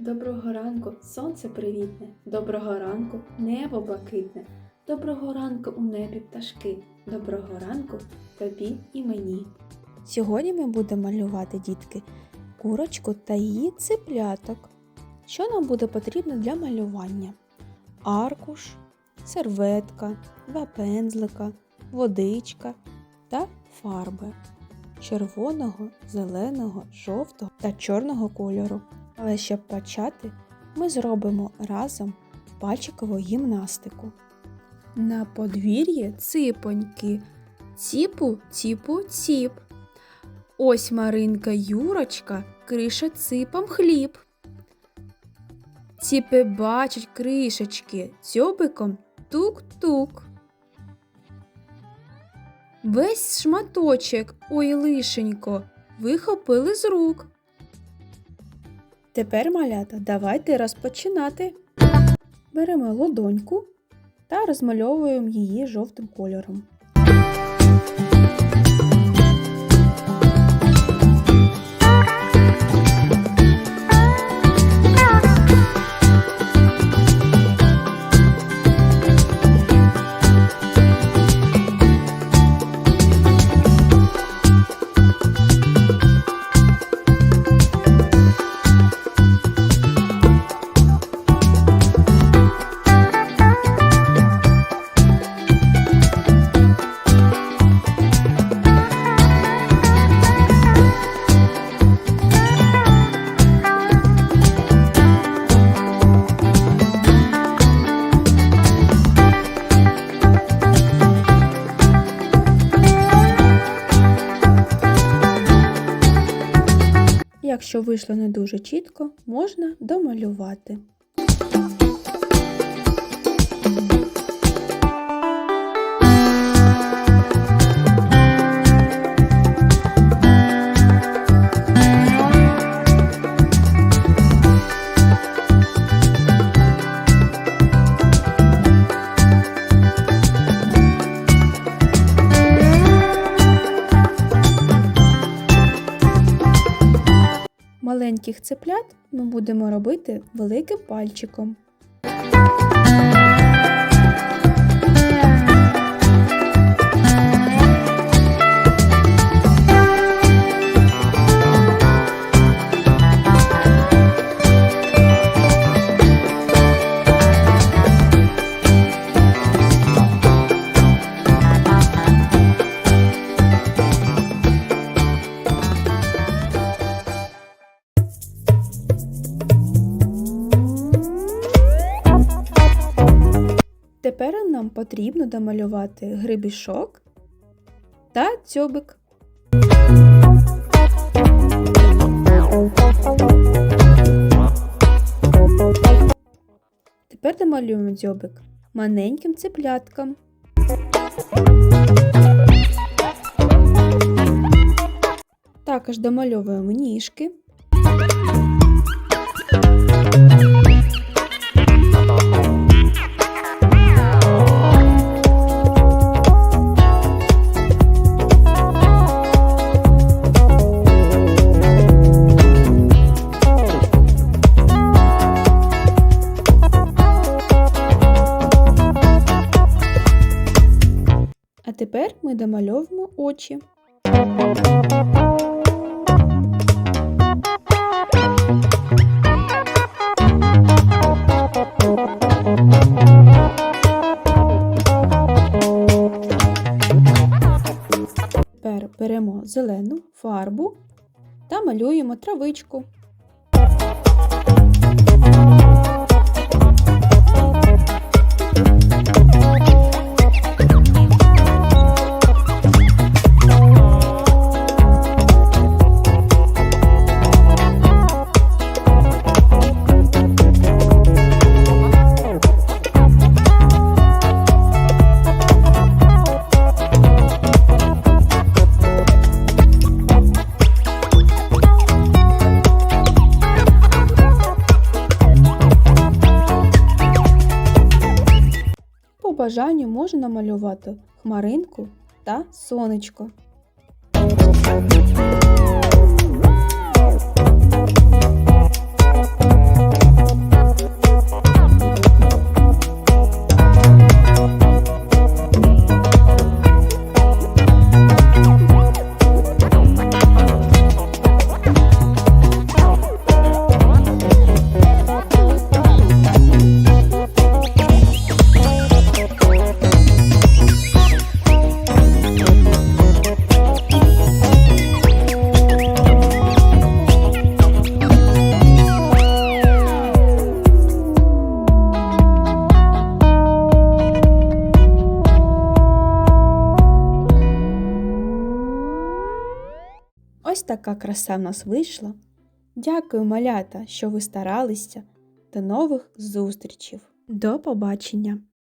Доброго ранку, сонце привітне, доброго ранку, небо блакитне, доброго ранку у небі пташки, доброго ранку тобі і мені. Сьогодні ми будемо малювати, дітки, курочку та її цепляток. Що нам буде потрібно для малювання? Аркуш, серветка, два пензлика, водичка та фарби червоного, зеленого, жовтого та чорного кольору. Але щоб почати, ми зробимо разом пальчикову гімнастику. На подвір'ї ципоньки, ціпу, ціпу, ціп. Ось Маринка Юрочка крише ципом хліб. Ціпи бачать кришечки цьобиком тук-тук. Весь шматочок, ой лишенько, вихопили з рук. Тепер, малята, давайте розпочинати. Беремо лодоньку та розмальовуємо її жовтим кольором. Якщо вийшло не дуже чітко, можна домалювати. Маленьких цеплят ми будемо робити великим пальчиком. Нам потрібно домалювати грибішок та дзьобик. Тепер домалюємо дзьобик маленьким цепляткам. Також домальовуємо ніжки. Ми домальовуємо очі. Тепер беремо зелену фарбу та малюємо травичку. Бажанню можна намалювати хмаринку та сонечко. Ось така краса в нас вийшла. Дякую, малята, що ви старалися. До нових зустрічів. До побачення!